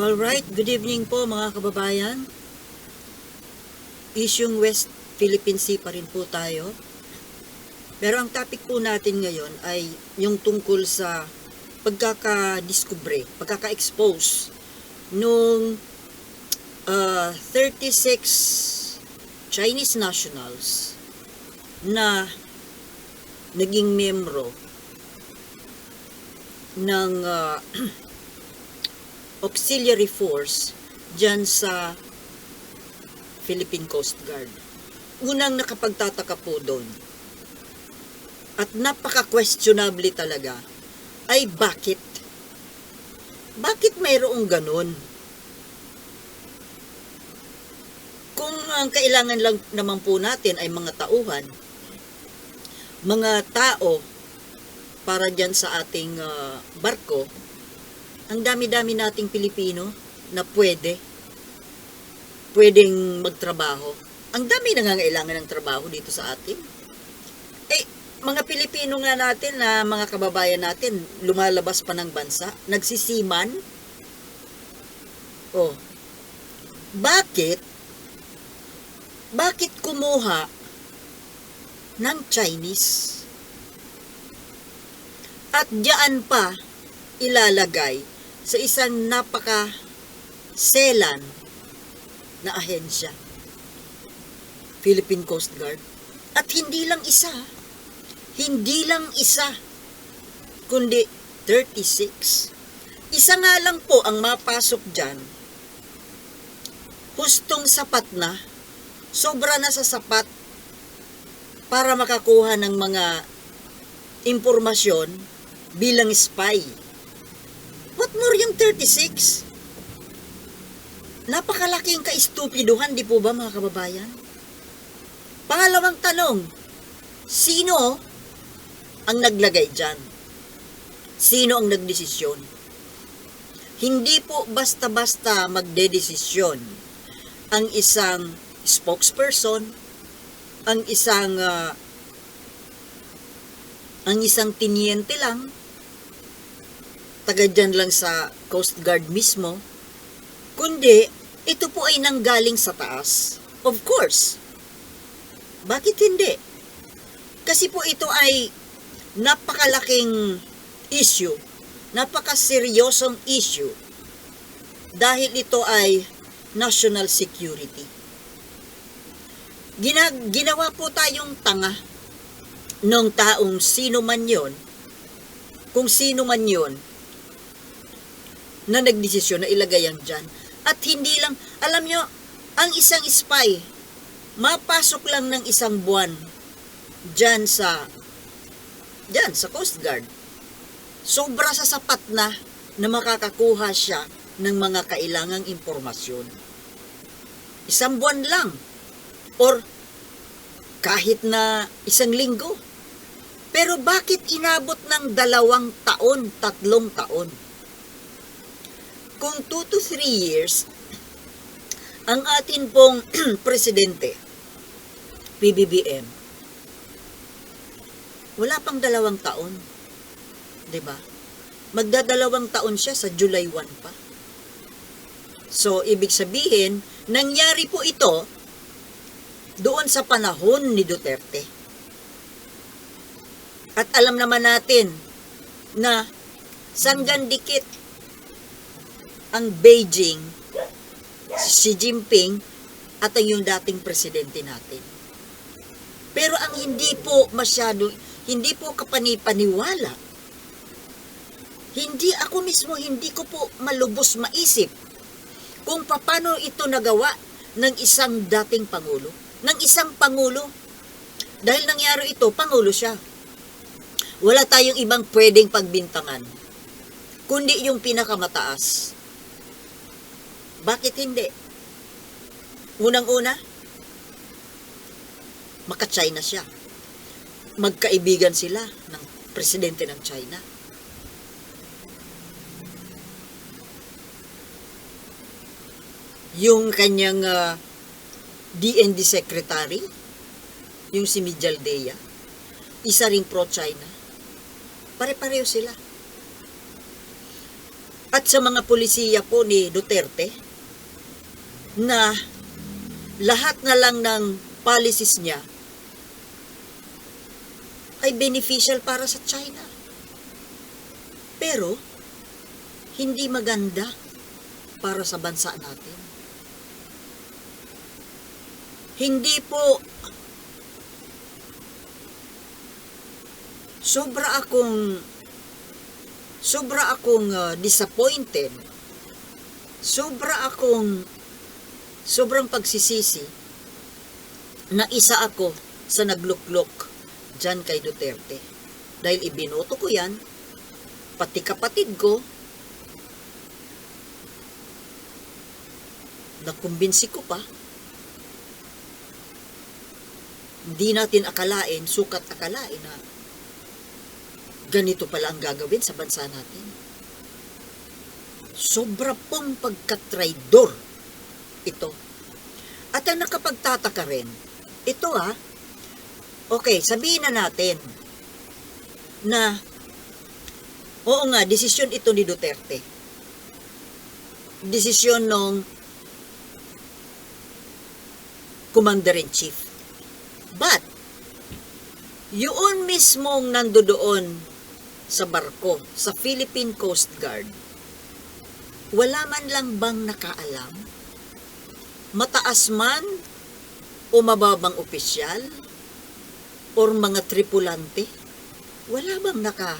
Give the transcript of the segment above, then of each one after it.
Alright, good evening po mga kababayan. Isyong West Philippine Sea pa rin po tayo. Pero ang topic po natin ngayon ay yung tungkol sa pagkakadiskubre, pagkaka-expose nung uh, 36 Chinese nationals na naging membro ng uh, auxiliary force dyan sa Philippine Coast Guard. Unang nakapagtataka po doon at napaka-questionable talaga ay bakit? Bakit mayroong ganun? Kung ang kailangan lang naman po natin ay mga tauhan, mga tao para dyan sa ating ah, barko, ang dami-dami nating Pilipino na pwede, pwedeng magtrabaho. Ang dami nangangailangan ng trabaho dito sa atin. Eh, mga Pilipino nga natin na mga kababayan natin, lumalabas pa ng bansa, nagsisiman. Oh, bakit? Bakit kumuha ng Chinese? At diyan pa ilalagay sa isang napaka selan na ahensya. Philippine Coast Guard. At hindi lang isa, hindi lang isa, kundi 36. Isa nga lang po ang mapasok dyan. Hustong sapat na, sobra na sa sapat para makakuha ng mga impormasyon bilang spy. What more yung 36? Napakalaking kaistupiduhan, di po ba mga kababayan? Pangalawang tanong, sino ang naglagay dyan? Sino ang nagdesisyon? Hindi po basta-basta magdedesisyon ang isang spokesperson, ang isang ah, ang isang tiniente lang, taga dyan lang sa Coast Guard mismo, kundi ito po ay nanggaling sa taas. Of course. Bakit hindi? Kasi po ito ay napakalaking issue, napakaseryosong issue dahil ito ay national security. Gina, ginawa po tayong tanga nung taong sino man yon, kung sino man yon, na nagdesisyon na ilagay ang dyan. At hindi lang, alam nyo, ang isang spy, mapasok lang ng isang buwan dyan sa, dyan sa Coast Guard. Sobra sa sapat na na makakakuha siya ng mga kailangang impormasyon. Isang buwan lang. Or kahit na isang linggo. Pero bakit inabot ng dalawang taon, tatlong taon? Kung 2 to 3 years, ang atin pong presidente, PBBM, wala pang dalawang taon. ba? Magdadalawang taon siya sa July 1 pa. So, ibig sabihin, nangyari po ito doon sa panahon ni Duterte. At alam naman natin na sanggan dikit ang Beijing, si Jinping, at ang yung dating presidente natin. Pero ang hindi po masyado, hindi po kapanipaniwala, hindi ako mismo, hindi ko po malubos maisip kung paano ito nagawa ng isang dating Pangulo. Ng isang Pangulo. Dahil nangyari ito, Pangulo siya. Wala tayong ibang pwedeng pagbintangan. Kundi yung pinakamataas. Bakit hindi? Unang-una, maka-China siya. Magkaibigan sila ng presidente ng China. Yung kanyang ah, DND secretary, yung si Mijaldea, isa ring pro-China. Pare-pareho sila. at sa mga pulisiya po ni Duterte na lahat na lang ng policies niya ay beneficial para sa China. Pero, hindi maganda para sa bansa natin. Hindi po sobra akong sobra akong uh, disappointed. Sobra akong sobrang pagsisisi na isa ako sa nagluklok dyan kay Duterte. Dahil ibinoto ko yan, pati kapatid ko, nakumbinsi ko pa, hindi natin akalain, sukat akalain na ganito pala ang gagawin sa bansa natin. Sobra pong pagkatraidor ito. At ang nakapagtataka rin, ito ah, okay, sabihin na natin na oo nga, desisyon ito ni Duterte. Desisyon nung Commander-in-Chief. But, yun mismong nandoon sa barko, sa Philippine Coast Guard, wala man lang bang nakaalam? Mataas man o mababang opisyal? Or mga tripulante? Wala bang naka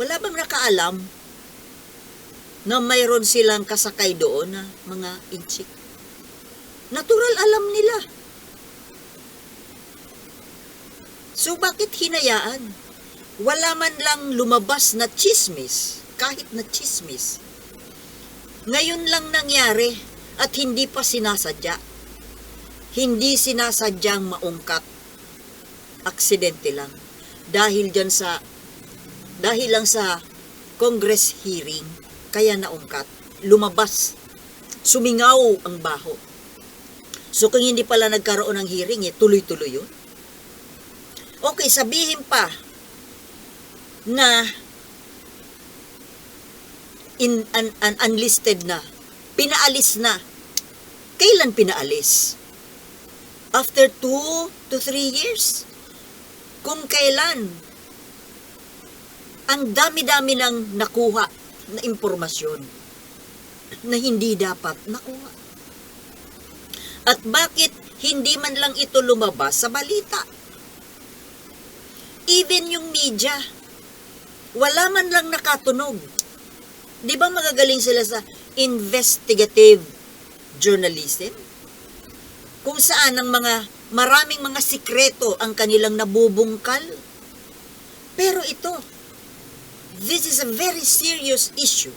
wala bang nakaalam na mayroon silang kasakay doon na mga inchik? Natural alam nila. So bakit hinayaan? Wala man lang lumabas na chismis, kahit na chismis. Ngayon lang nangyari at hindi pa sinasadya. Hindi sinasadyang maungkat. Aksidente lang. Dahil dyan sa, dahil lang sa Congress hearing, kaya naungkat. Lumabas. Sumingaw ang baho. So kung hindi pala nagkaroon ng hearing, eh, tuloy-tuloy yun. Okay, sabihin pa na in un, un, unlisted na, pinaalis na. Kailan pinaalis? After two to three years? Kung kailan? Ang dami-dami ng nakuha na impormasyon na hindi dapat nakuha. At bakit hindi man lang ito lumabas sa balita? Even yung media, wala man lang nakatunog. Di ba magagaling sila sa investigative journalism? Kung saan ang mga maraming mga sikreto ang kanilang nabubungkal. Pero ito, this is a very serious issue.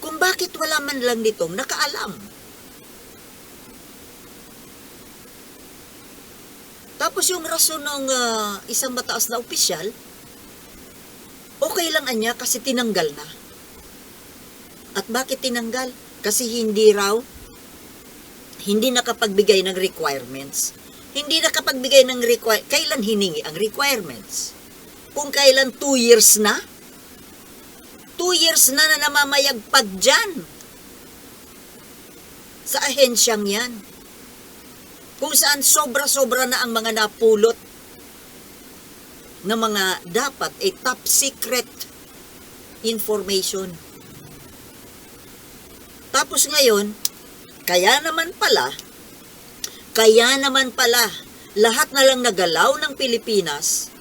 Kung bakit wala man lang nitong nakaalam. Tapos yung rason ng ah, isang mataas na opisyal, okay lang anya kasi tinanggal na. At bakit tinanggal? Kasi hindi raw, hindi nakapagbigay ng requirements. Hindi nakapagbigay ng require, kailan hiningi ang requirements? Kung kailan 2 years na? 2 years na na namamayagpag dyan. Sa ahensyang yan. Kung saan sobra-sobra na ang mga napulot na mga dapat ay top secret information. Tapos ngayon, kaya naman pala, kaya naman pala, lahat na lang nagalaw ng Pilipinas,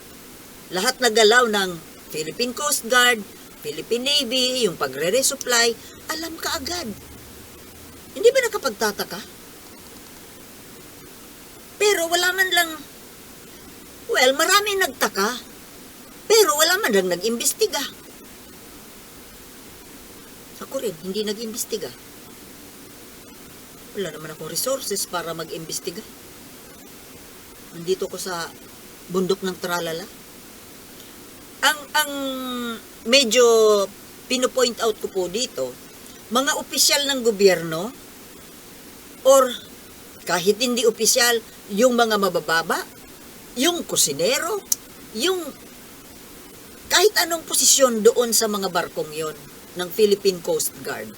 lahat nagalaw ng Philippine Coast Guard, Philippine Navy, yung pagre-resupply, alam ka agad. Hindi ba nakapagtataka? Pero wala man lang, well, marami nagtaka, pero wala man lang nag-imbestiga. Ako rin, hindi nag-imbestiga. Wala naman akong resources para mag-imbestiga. Nandito ko sa bundok ng tralala. Ang, ang medyo pinopoint out ko po dito, mga opisyal ng gobyerno or kahit hindi opisyal, yung mga mabababa, yung kusinero, yung kahit anong posisyon doon sa mga barkong yon ng Philippine Coast Guard.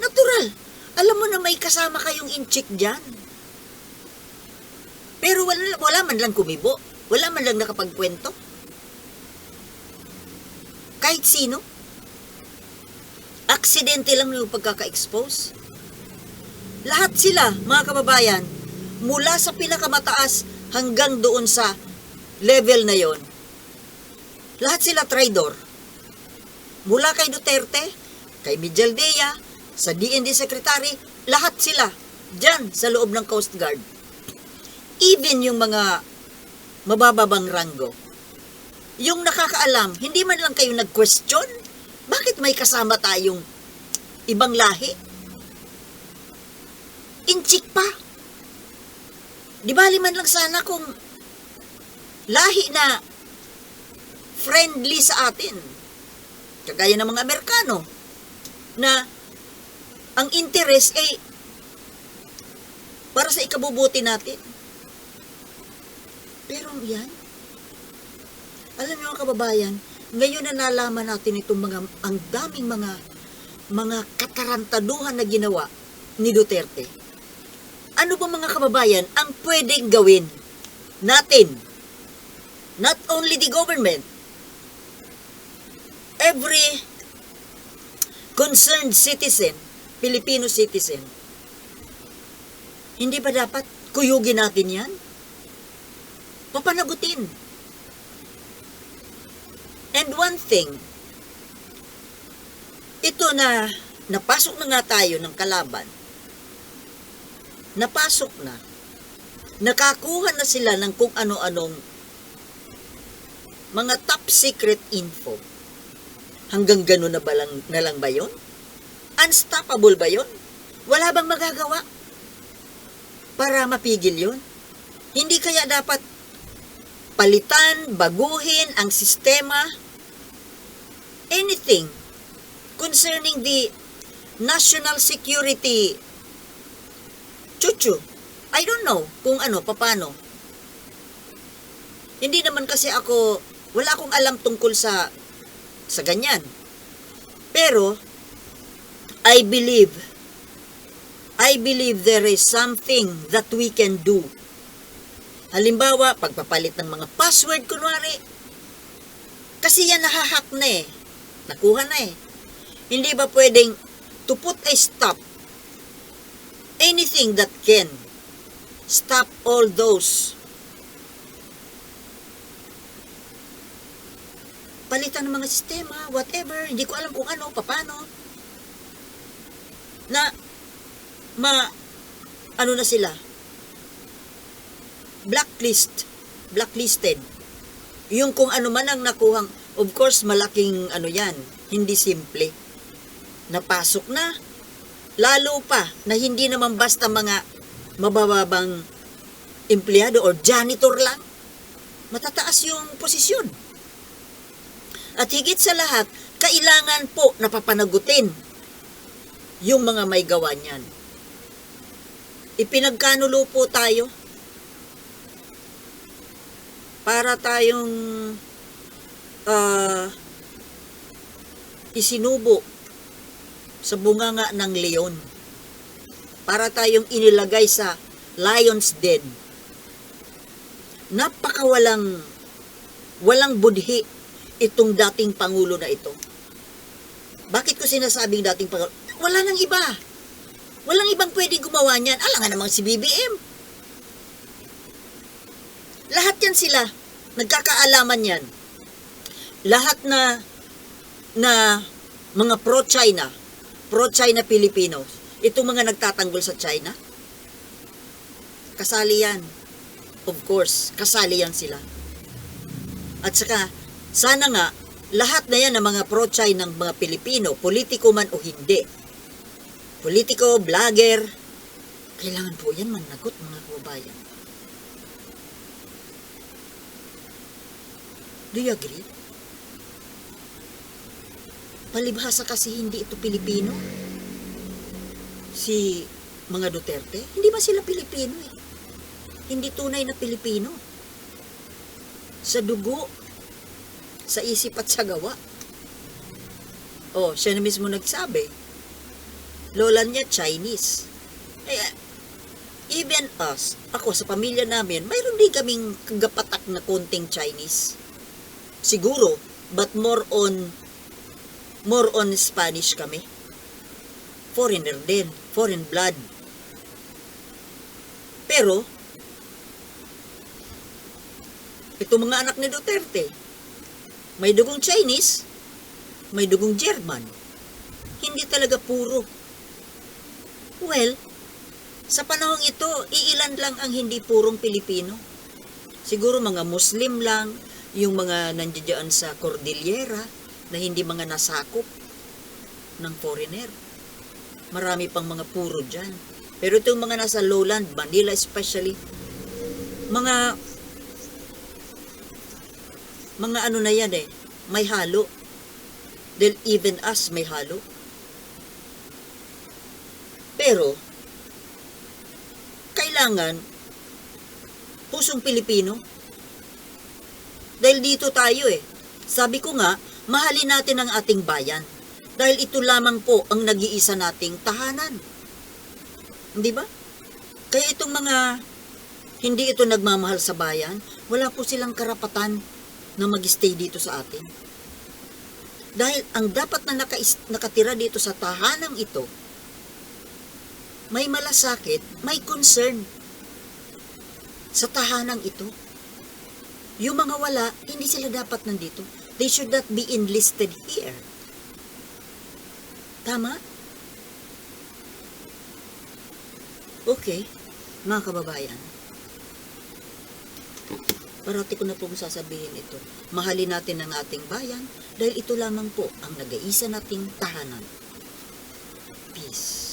Natural. Alam mo na may kasama kayong inchik dyan. Pero wala, wala man lang kumibo. Wala man lang nakapagkwento. Kahit sino. Aksidente lang yung pagkaka-expose. Lahat sila, mga kababayan, mula sa pinakamataas hanggang doon sa level na yon. Lahat sila traidor. Mula kay Duterte, kay Mijaldea, sa DND Secretary, lahat sila dyan sa loob ng Coast Guard. Even yung mga mabababang ranggo. Yung nakakaalam, hindi man lang kayo nag-question, bakit may kasama tayong ibang lahi? Inchik pa. Di bali man lang sana kung lahi na friendly sa atin. Kagaya ng mga Amerikano na ang interest ay para sa ikabubuti natin. Pero yan, alam niyo mga kababayan, ngayon na nalaman natin itong mga, ang daming mga, mga katarantaduhan na ginawa ni Duterte. Ano ba mga kababayan ang pwedeng gawin natin? Not only the government, every concerned citizen, Filipino citizen, hindi ba dapat kuyugin natin yan? Papanagutin. And one thing, ito na napasok na nga tayo ng kalaban, napasok na, nakakuha na sila ng kung ano-anong mga top secret info. Hanggang gano'n na, ba lang, na lang ba yun? Unstoppable ba yun? Wala bang magagawa para mapigil yun? Hindi kaya dapat palitan, baguhin ang sistema, anything concerning the national security chuchu. I don't know kung ano, papano. Hindi naman kasi ako, wala akong alam tungkol sa sa ganyan. Pero, I believe, I believe there is something that we can do. Halimbawa, pagpapalit ng mga password, kunwari. Kasi yan nahahack na eh. Nakuha na eh. Hindi ba pwedeng to put a stop anything that can stop all those palitan ng mga sistema, whatever, hindi ko alam kung ano, papano, na ma, ano na sila, blacklist, blacklisted. Yung kung ano man ang nakuhang, of course, malaking ano yan, hindi simple. Napasok na, lalo pa, na hindi naman basta mga mabababang empleyado or janitor lang, matataas yung posisyon. At higit sa lahat, kailangan po napapanagutin yung mga may gawa niyan. Ipinagkanulo po tayo para tayong ah, isinubo sa bunganga ng leon. Para tayong inilagay sa lion's den. Napakawalang walang budhi itong dating pangulo na ito. Bakit ko sinasabing dating pangulo? Wala nang iba. Walang ibang pwede gumawa niyan. Alangan namang si BBM. Lahat yan sila. Nagkakaalaman yan. Lahat na na mga pro-China, pro-China Filipinos, itong mga nagtatanggol sa China, kasali yan. Of course, kasali yan sila. At saka, sana nga, lahat na yan ng mga pro-China ng mga Pilipino, politiko man o hindi, politiko, vlogger, kailangan po yan managot mga kababayan. Do you agree? Palibhasa kasi hindi ito Pilipino. Si mga Duterte, hindi ba sila Pilipino eh? Hindi tunay na Pilipino. Sa dugo, sa isip at sa gawa. Oh, siya na mismo nagsabi. Lola niya Chinese. Eh, even us, ako sa pamilya namin, mayroon din kaming kagapatak na konting Chinese. Siguro, but more on more on Spanish kami. Foreigner din, foreign blood. Pero, itong mga anak ni Duterte, may dugong Chinese, may dugong German. Hindi talaga puro. Well, sa panahong ito, iilan lang ang hindi purong Pilipino. Siguro mga Muslim lang, yung mga nandiyan sa Cordillera, na hindi mga nasakop ng foreigner. Marami pang mga puro dyan. Pero itong mga nasa lowland, Manila especially, mga mga ano na yan eh, may halo. Dahil even us may halo. Pero, kailangan, pusong Pilipino. Dahil dito tayo eh. Sabi ko nga, mahalin natin ang ating bayan. Dahil ito lamang po ang nag-iisa nating tahanan. Hindi ba? Kaya itong mga hindi ito nagmamahal sa bayan, wala po silang karapatan na mag-stay dito sa atin. Dahil ang dapat na nakais- nakatira dito sa tahanang ito, may malasakit, may concern sa tahanang ito. Yung mga wala, hindi sila dapat nandito. They should not be enlisted here. Tama? Okay, mga kababayan. Parati ko na pong sasabihin ito. Mahalin natin ang ating bayan dahil ito lamang po ang nag-iisa nating tahanan. Peace.